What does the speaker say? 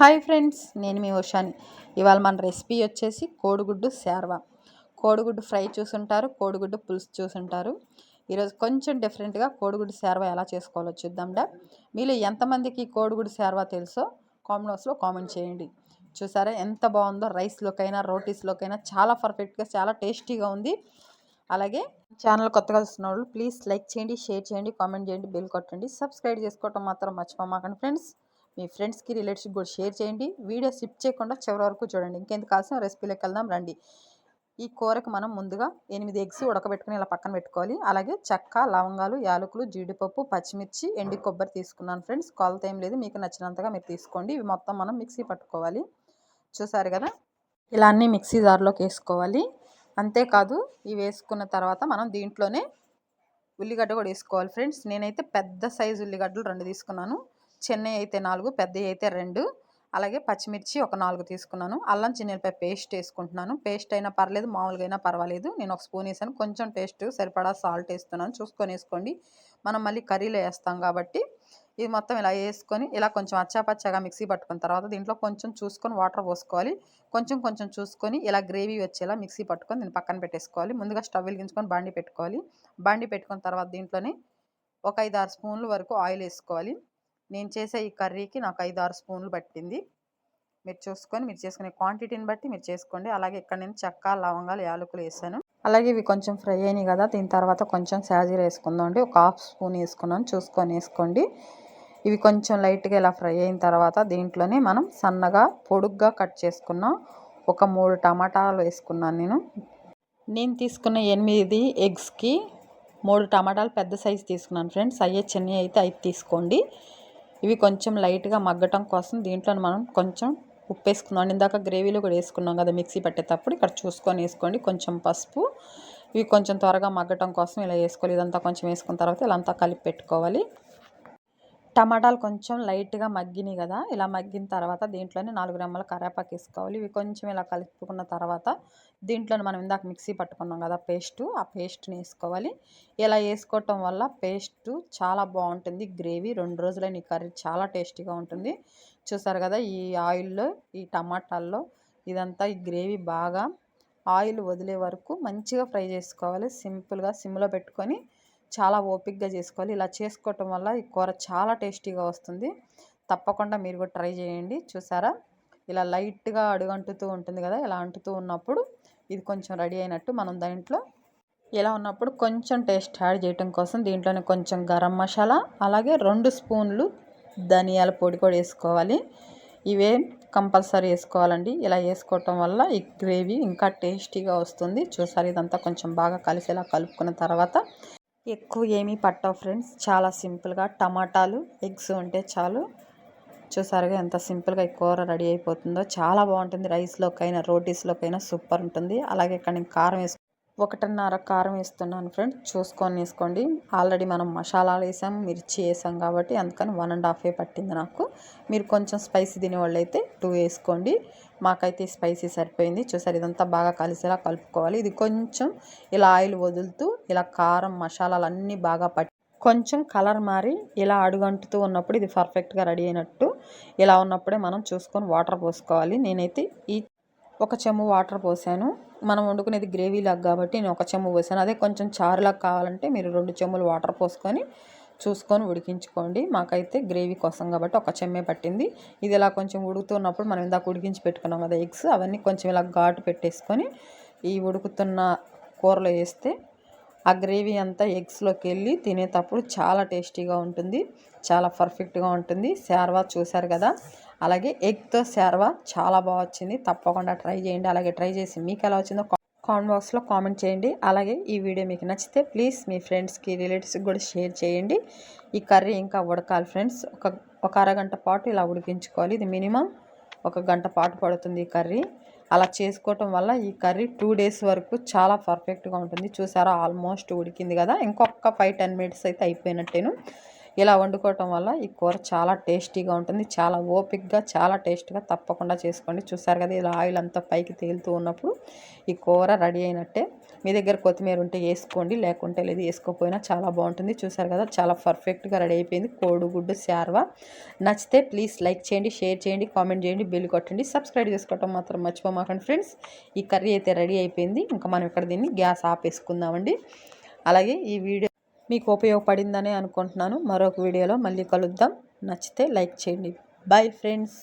Hi friends నేను మీ ఉషాని. ఇవాళ మన రెసిపీ వచ్చేసి కోడిగుడ్డు శార్వా. కోడిగుడ్డు ఫ్రై చూసుంటారు కోడిగుడ్డు పులుసు చూసుంటారు. ఈరోజు కొంచెం డిఫరెంట్గా కోడిగుడ్డు శార్వా ఎలా చేసుకోవాలో చూద్దాండా మీలో ఎంతమందికి కోడిగుడ్డు శార్వా తెలుసో కామెంట్ బాక్స్లో కామెంట్ చేయండి. చూసారా ఎంత బాగుందో రైస్లోకైనా రోటీస్లోకైనా చాలా పర్ఫెక్ట్గా చాలా టేస్టీగా ఉంది. అలాగే ఛానల్ కొత్తగా చూస్తున్న వాళ్ళు ప్లీజ్ లైక్ చేయండి షేర్ చేయండి కామెంట్ చేయండి బిల్ కొట్టండి. సబ్స్క్రైబ్ చేసుకోవటం మాత్రం మర్చిపోమాకండి ఫ్రెండ్స్. మీ ఫ్రెండ్స్కి రిలేటివ్స్కి కూడా షేర్ చేయండి. వీడియో స్కిప్ చేయకుండా చివరి వరకు చూడండి. ఇంకెందుకు కావాల్సిన రెసిపీలోకి వెళ్దాం రండి. ఈ కూరకు మనం ముందుగా ఎనిమిది ఎగ్స్ ఉడకబెట్టుకుని ఇలా పక్కన పెట్టుకోవాలి. అలాగే చెక్క లవంగాలు యాలకులు జీడిపప్పు పచ్చిమిర్చి ఎండి కొబ్బరి తీసుకున్నాను ఫ్రెండ్స్. కొలత ఏం లేదు. మీకు నచ్చినంతగా మీరు తీసుకోండి. ఇవి మొత్తం మనం మిక్సీ పట్టుకోవాలి. చూసారు కదా? ఇలా అన్నీ మిక్సీ జార్లోకి వేసుకోవాలి. అంతేకాదు ఇవి వేసుకున్న తర్వాత మనం దీంట్లోనే ఉల్లిగడ్డ కూడా వేసుకోవాలి ఫ్రెండ్స్. నేనైతే పెద్ద సైజు ఉల్లిగడ్డలు రెండు తీసుకున్నాను. చెన్నై అయితే నాలుగు పెద్దవి అయితే రెండు. అలాగే పచ్చిమిర్చి ఒక నాలుగు తీసుకున్నాను. అల్లం చిన్నపై పేస్ట్ వేసుకుంటున్నాను. పేస్ట్ అయినా పర్లేదు మామూలుగా అయినా పర్వాలేదు. నేను ఒక స్పూన్ వేసాను. కొంచెం టేస్ట్ సరిపడా సాల్ట్ వేస్తున్నాను. చూసుకొని వేసుకోండి. మనం మళ్ళీ కర్రీలో వేస్తాం కాబట్టి ఇది మొత్తం ఇలా వేసుకొని ఇలా కొంచెం అచ్చాపచ్చాగా మిక్సీ పట్టుకున్న తర్వాత దీంట్లో కొంచెం చూసుకొని వాటర్ పోసుకోవాలి. కొంచెం కొంచెం చూసుకొని ఇలా గ్రేవీ వచ్చేలా మిక్సీ పట్టుకొని దీన్ని పక్కన పెట్టేసుకోవాలి. ముందుగా స్టవ్ వెలిగించుకొని బాండి పెట్టుకోవాలి. బాండి పెట్టుకున్న తర్వాత దీంట్లోనే ఒక ఐదు ఆరు స్పూన్ల వరకు ఆయిల్ వేసుకోవాలి. నేను చేసే ఈ కర్రీకి నాకు ఐదు ఆరు స్పూన్లు పట్టింది. మీరు చూసుకొని మీరు చేసుకునే క్వాంటిటీని బట్టి మీరు చేసుకోండి. అలాగే ఇక్కడ నేను చెక్క లవంగాలు యాలకులు వేసాను. అలాగే ఇవి కొంచెం ఫ్రై అయినాయి కదా దీని తర్వాత కొంచెం సాజీర వేసుకుందాం అండి. ఒక హాఫ్ స్పూన్ వేసుకున్నాను చూసుకొని వేసుకోండి. ఇవి కొంచెం లైట్గా ఇలా ఫ్రై అయిన తర్వాత దీంట్లోనే మనం సన్నగా పొడుగ్గా కట్ చేసుకున్న ఒక మూడు టమాటాలు వేసుకున్నాను నేను. నేను తీసుకున్న ఎనిమిది ఎగ్స్కి మూడు టమాటాలు పెద్ద సైజు తీసుకున్నాను ఫ్రెండ్స్. అయ్యే చిన్నవి అయితే ఐదు తీసుకోండి. ఇవి కొంచెం లైట్గా మగ్గటం కోసం దీంట్లో మనం కొంచెం ఉప్పు వేసుకుందాం ఇందాక గ్రేవీలో కూడా వేసుకున్నాం కదా మిక్సీ పెట్టేటప్పుడు. ఇక్కడ చూసుకొని వేసుకోండి. కొంచెం పసుపు. ఇవి కొంచెం త్వరగా మగ్గటం కోసం ఇలా వేసుకోవాలి. ఇదంతా కొంచెం వేసుకున్న తర్వాత ఇలా అంతా కలిపి పెట్టుకోవాలి. టమాటాలు కొంచెం లైట్గా మగ్గినాయి కదా ఇలా మగ్గిన తర్వాత దీంట్లోనే నాలుగు గ్రాముల కరేపాకు వేసుకోవాలి. ఇవి కొంచెం ఇలా కలుపుకున్న తర్వాత దీంట్లోనే మనం ఇందాక మిక్సీ పట్టుకున్నాం కదా పేస్టు ఆ పేస్ట్ని వేసుకోవాలి. ఇలా వేసుకోవటం వల్ల పేస్టు చాలా బాగుంటుంది గ్రేవీ రెండు రోజులైన ఈ కర్రీ చాలా టేస్టీగా ఉంటుంది. చూసారు కదా ఈ ఆయిల్లో ఈ టమాటాల్లో ఇదంతా ఈ గ్రేవీ బాగా ఆయిల్ వదిలే వరకు మంచిగా ఫ్రై చేసుకోవాలి. సింపుల్గా సిమ్లో పెట్టుకొని చాలా ఓపిక్గా చేసుకోవాలి. ఇలా చేసుకోవటం వల్ల ఈ కూర చాలా టేస్టీగా వస్తుంది. తప్పకుండా మీరు కూడా ట్రై చేయండి. చూసారా? ఇలా లైట్గా అడుగంటుతూ ఉంటుంది కదా? ఇలా అంటుతూ ఉన్నప్పుడు ఇది కొంచెం రెడీ అయినట్టు మనం దాంట్లో ఇలా ఉన్నప్పుడు కొంచెం టేస్ట్ యాడ్ చేయటం కోసం దీంట్లోనే కొంచెం గరం మసాలా అలాగే రెండు స్పూన్లు ధనియాల పొడి కూడా వేసుకోవాలి. ఇవే కంపల్సరీ వేసుకోవాలండి. ఇలా వేసుకోవటం వల్ల ఈ గ్రేవీ ఇంకా టేస్టీగా వస్తుంది. చూసారు? ఇదంతా కొంచెం బాగా కలిసేలా కలుపుకున్న తర్వాత ఎక్కువ ఏమీ పట్టవు ఫ్రెండ్స్. చాలా సింపుల్గా టమాటాలు ఎగ్స్ ఉంటే చాలు. చూసారుగా ఎంత సింపుల్గా ఈ కూర రెడీ అయిపోతుందో. చాలా బాగుంటుంది రైస్లోకైనా రోటీస్లోకైనా సూపర్ ఉంటుంది. అలాగే ఇక్కడ నేను కారం వేసుకు ఒకటిన్నర కారం వేస్తున్నాను ఫ్రెండ్స్. చూసుకొని వేసుకోండి. ఆల్రెడీ మనం మసాలాలు వేసాం మిర్చి వేసాం కాబట్టి అందుకని వన్ అండ్ హాఫ్ ఏ పట్టింది నాకు. మీరు కొంచెం స్పైసీ తినేవాళ్ళు అయితే టూ వేసుకోండి. మాకైతే స్పైసీ సరిపోయింది. చూసారు ఇదంతా బాగా కలిసేలా కలుపుకోవాలి. ఇది కొంచెం ఇలా ఆయిల్ వదులుతూ ఇలా కారం మసాలాలు అన్నీ బాగా పట్టి కొంచెం కలర్ మారి ఇలా అడుగంటుతూ ఉన్నప్పుడు ఇది పర్ఫెక్ట్గా రెడీ అయినట్టు. ఇలా ఉన్నప్పుడే మనం చూసుకొని వాటర్ పోసుకోవాలి. నేనైతే ఈ ఒక చెమ్ము వాటర్ పోసాను. మనం వండుకునేది గ్రేవీ లాగా కాబట్టి నేను ఒక చెమ్ము పోసాను. అదే కొంచెం చారులాగా కావాలంటే మీరు రెండు చెమ్ములు వాటర్ పోసుకొని చూసుకొని ఉడికించుకోండి. మాకైతే గ్రేవీ కోసం కాబట్టి ఒక చెమ్మే పట్టింది. ఇది ఇలా కొంచెం ఉడుకుతున్నప్పుడు మనం ఇందాక ఉడికించి పెట్టుకున్నాం కదా ఎగ్స్ అవన్నీ కొంచెం ఇలా ఘాటు పెట్టేసుకొని ఈ ఉడుకుతున్న కూరలో వేస్తే ఆ గ్రేవీ అంతా ఎగ్స్లోకి వెళ్ళి తినేటప్పుడు చాలా టేస్టీగా ఉంటుంది చాలా పర్ఫెక్ట్గా ఉంటుంది. శార్వా చూశారు కదా? అలాగే ఎగ్తో శార్వా చాలా బాగా వచ్చింది. తప్పకుండా ట్రై చేయండి. అలాగే ట్రై చేసి మీకు ఎలా వచ్చిందో కామెంట్ బాక్స్లో కామెంట్ చేయండి. అలాగే ఈ వీడియో మీకు నచ్చితే ప్లీజ్ మీ ఫ్రెండ్స్కి రిలేటివ్స్కి కూడా షేర్ చేయండి. ఈ కర్రీ ఇంకా ఉడకాలి ఫ్రెండ్స్. ఒక ఒక అరగంట పాటు ఇలా ఉడికించుకోవాలి. ఇది మినిమం ఒక గంట పాటు పడుతుంది ఈ కర్రీ. అలా చేసుకోవటం వల్ల ఈ కర్రీ టూ డేస్ వరకు చాలా పర్ఫెక్ట్గా ఉంటుంది. చూసారా ఆల్మోస్ట్ ఉడికింది కదా! ఇంకొక ఫైవ్ టెన్ మినిట్స్ అయితే అయిపోయినట్టేను. ఇలా వండుకోవటం వల్ల ఈ కూర చాలా టేస్టీగా ఉంటుంది. చాలా ఓపిక్గా చాలా టేస్ట్గా తప్పకుండా చేసుకోండి. చూసారు కదా ఇలా ఆయిల్ అంతా పైకి తేలుతూ ఉన్నప్పుడు ఈ కూర రెడీ అయినట్టే. మీ దగ్గర కొత్తిమీర ఉంటే వేసుకోండి లేకుంటే లేదు వేసుకోకపోయినా చాలా బాగుంటుంది. చూసారు కదా చాలా పర్ఫెక్ట్గా రెడీ అయిపోయింది. కోడిగుడ్డు శార్వా. నచ్చితే ప్లీజ్ లైక్ చేయండి షేర్ చేయండి కామెంట్ చేయండి బిల్ కొట్టండి. సబ్స్క్రైబ్ చేసుకోవటం మాత్రం మర్చిపోమాకండి ఫ్రెండ్స్. ఈ కర్రీ అయితే రెడీ అయిపోయింది. ఇంకా మనం ఇక్కడ దీన్ని గ్యాస్ ఆపేసుకుందామండి. అలాగే ఈ వీడియో మీకు ఉపయోగపడిందనే అనుకుంటున్నాను. మరొక వీడియోలో మళ్ళీ కలుద్దాం. నచ్చితే లైక్ చేయండి. Bye friends